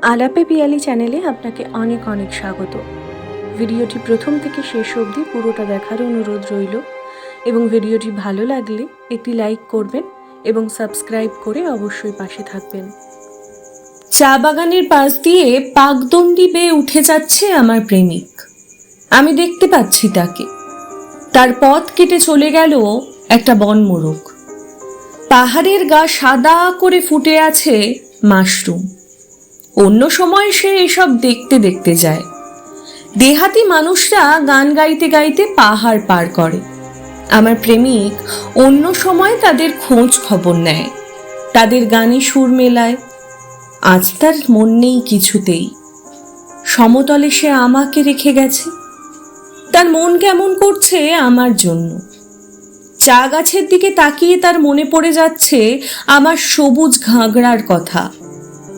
আলাপে পিয়ালি চ্যানেলে আপনাকে অনেক অনেক স্বাগত। ভিডিওটি প্রথম থেকে শেষ অবধি পুরোটা দেখার অনুরোধ রইল এবং ভিডিওটি ভালো লাগলে একটি লাইক করবেন এবং সাবস্ক্রাইব করে অবশ্যই পাশে থাকবেন। চা বাগানের পাশ দিয়ে পাকদণ্ডি বেয়ে উঠে যাচ্ছে আমার প্রেমিক। আমি দেখতে পাচ্ছি তাকে। তার পথ কেটে চলে গেল একটা বনমোরগ। পাহাড়ের গা সাদা করে ফুটে আছে মাশরুম। অন্য সময় সে এসব দেখতে দেখতে যায়। দেহাতি মানুষরা গান গাইতে গাইতে পাহাড় পার করে। আমার প্রেমিক অন্য সময় তাদের খোঁজ খবর নেয়। তাদের গানে সুর মেলায়। আজ তার মন নেই কিছুতেই। সমতলে সে আমাকে রেখে গেছে। তার মন কেমন করছে আমার জন্য। চা গাছের দিকে তাকিয়ে তার মনে পড়ে যাচ্ছে আমার সবুজ ঘাগড়ার কথা।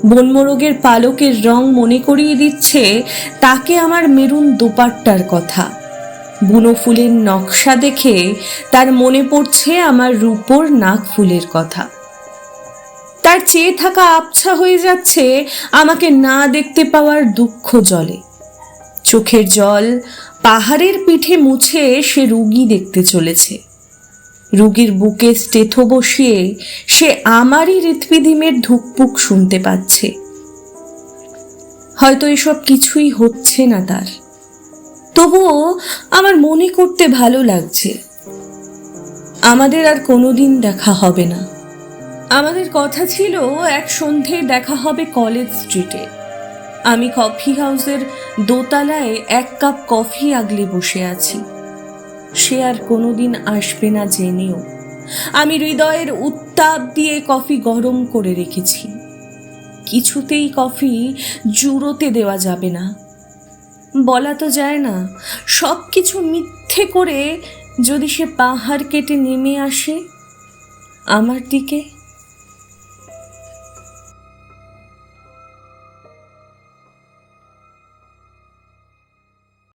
বনমোরগের পালকের রং মনে করিয়ে দিচ্ছে তাকে আমার মেরুন দোপাট্টার কথা। বুনো ফুলের নকশা দেখে তার মনে পড়ছে আমার রূপোর নাক ফুলের কথা। তার চেয়ে থাকা আবছা হয়ে যাচ্ছে আমাকে না দেখতে পাওয়ার দুঃখ জলে। চোখের জল পাহাড়ের পিঠে মুছে সে রুগী দেখতে চলেছে। রুগীর বুকে স্টেথো বসিয়ে সে আমারই হৃৎপিধিমের ধুকপুক শুনতে পাচ্ছে। হয়তো এসব কিছুই হচ্ছে না তার। তবুও আমার মনে করতে ভালো লাগছে। আমাদের আর কোনোদিন দেখা হবে না। আমাদের কথা ছিল এক সন্ধে দেখা হবে কলেজ স্ট্রিটে। আমি কফি হাউসের দোতলায় এক কাপ কফি আগলে বসে আছি। সে আর কোনোদিন আসবে না জেনেও। আমি হৃদয়ের উত্তাপ দিয়ে কফি গরম করে রেখেছি। কিছুতেই কফি জুড়োতে দেওয়া যাবে না। বলা তো যায় না সব কিছু মিথ্যে করে যদি সে পাহাড় কেটে নেমে আসে, আমার দিকে